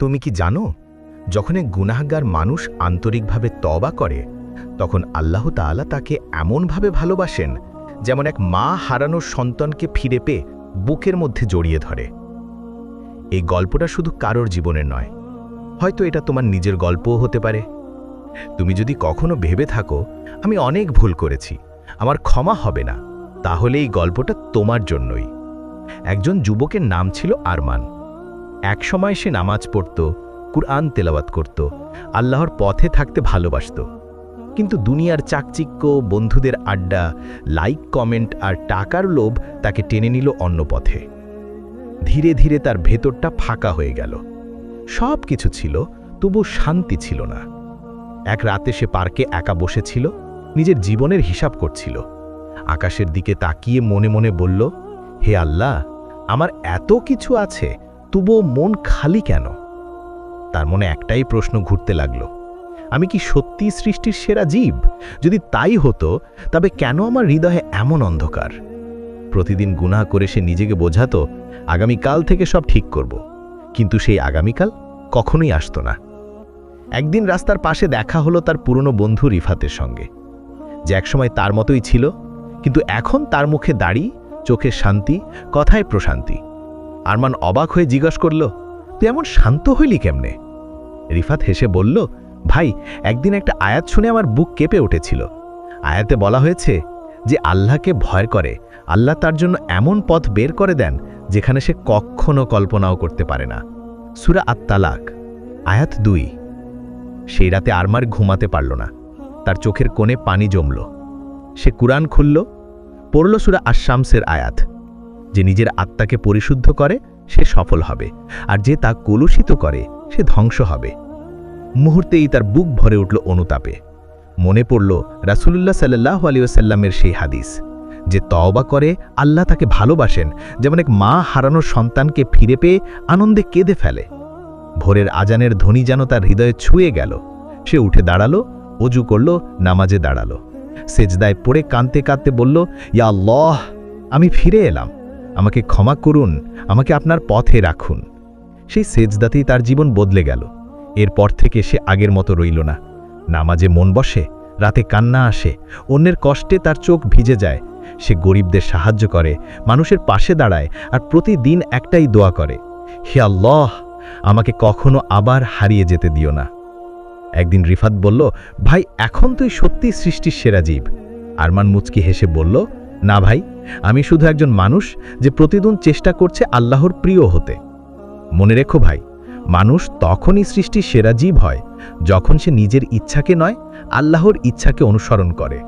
তুমি কি জানো, যখন এক গুনাহগার মানুষ আন্তরিকভাবে তবা করে, তখন আল্লাহ তাআলা তাকে এমনভাবে ভালোবাসেন, যেমন এক মা হারানোর সন্তানকে ফিরে পেয়ে বুকের মধ্যে জড়িয়ে ধরে। এই গল্পটা শুধু কারোর জীবনের নয়, হয়তো এটা তোমার নিজের গল্পও হতে পারে। তুমি যদি কখনো ভেবে থাকো, আমি অনেক ভুল করেছি, আমার ক্ষমা হবে না, তাহলে এই গল্পটা তোমার জন্যই। একজন যুবকের নাম ছিল আরমান। একসময় সে নামাজ পড়ত, কুরআন তেলাওয়াত করত, আল্লাহর পথে থাকতে ভালোবাসত। কিন্তু দুনিয়ার চাকচিক্য, বন্ধুদের আড্ডা, লাইক, কমেন্ট আর টাকার লোভ তাকে টেনে নিল অন্য পথে। ধীরে ধীরে তার ভেতরটা ফাঁকা হয়ে গেল। সব কিছু ছিল, তবু শান্তি ছিল না। এক রাতে সে পার্কে একা বসেছিল, নিজের জীবনের হিসাব করছিল। আকাশের দিকে তাকিয়ে মনে মনে বলল, হে আল্লাহ, আমার এত কিছু আছে তবুও মন খালি কেন? তার মনে একটাই প্রশ্ন ঘুরতে লাগল। আমি কি সত্যি সৃষ্টির সেরা জীব? যদি তাই হতো, তবে কেন আমার হৃদয়ে এমন অন্ধকার? প্রতিদিন গুনাহ করে সে নিজেকে বোঝাতো, আগামীকাল থেকে সব ঠিক করব। কিন্তু সেই আগামীকাল কখনোই আসতো না। একদিন রাস্তার পাশে দেখা হলো তার পুরনো বন্ধু রিফাতের সঙ্গে। যে একসময় তার মতোই ছিল, কিন্তু এখন তার মুখে দাড়ি, চোখে শান্তি, কথায় প্রশান্তি। আরমান অবাক হয়ে জিজ্ঞাস করল, তুই এমন শান্ত হইলি কেমনে? রিফাত হেসে বলল, ভাই, একদিন একটা আয়াত শুনে আমার বুক কেঁপে উঠেছিল। আয়াতে বলা হয়েছে যে, আল্লাহকে ভয় করে, আল্লাহ তার জন্য এমন পথ বের করে দেন যেখানে সে কখনো কল্পনাও করতে পারে না। সুরা আত্মালাক আয়াত দুই। সেই রাতে আরমার ঘুমাতে পারল না। তার চোখের কোণে পানি জমল। সে কুরআন খুলল, পড়ল সুরা আশামসের আয়াত। যে নিজের আত্মাকে পরিশুদ্ধ করে, সে সফল হবে, আর যে তা কলুষিত করে, সে ধ্বংস হবে। মুহূর্তেই তার বুক ভরে উঠল অনুতাপে। মনে পড়ল রাসুলুল্লাহ সাল্লাহ আলিয়াল্লামের সেই হাদিস, যে তওবা করে আল্লাহ তাকে ভালোবাসেন, যেমন এক মা হারানোর সন্তানকে ফিরে পেয়ে আনন্দে কেঁদে ফেলে। ভোরের আজানের ধ্বনি যেন তার হৃদয়ে ছুঁয়ে গেল। সে উঠে দাঁড়াল, অজু করল, নামাজে দাঁড়াল। সেজদায় পড়ে কাঁদতে কাঁদতে বলল, ইয়া আল্লাহ, আমি ফিরে এলাম। আমাকে ক্ষমা করুন, আমাকে আপনার পথে রাখুন। সেই সেজদাতেই তার জীবন বদলে গেল। এরপর থেকে সে আগের মতো রইল না। নামাজে মন বসে, রাতে কান্না আসে, অন্যের কষ্টে তার চোখ ভিজে যায়। সে গরিবদের সাহায্য করে, মানুষের পাশে দাঁড়ায় আর প্রতিদিন একটাই দোয়া করে। হে আল্লাহ, আমাকে কখনো আবার হারিয়ে যেতে দিও না। একদিন রিফাত বলল, ভাই, এখন তুই সত্যি সৃষ্টির সেরা জীব। আরমান মুচকি হেসে বলল, না ভাই আমি শুধু একজন মানুষ যে প্রতিদিন চেষ্টা করছে আল্লাহর প্রিয় হতে। মনে রেখো ভাই, মানুষ তখনই সৃষ্টির সেরা জীব হয় যখন সে নিজের ইচ্ছাকে নয়, আল্লাহর ইচ্ছাকে অনুসরণ করে।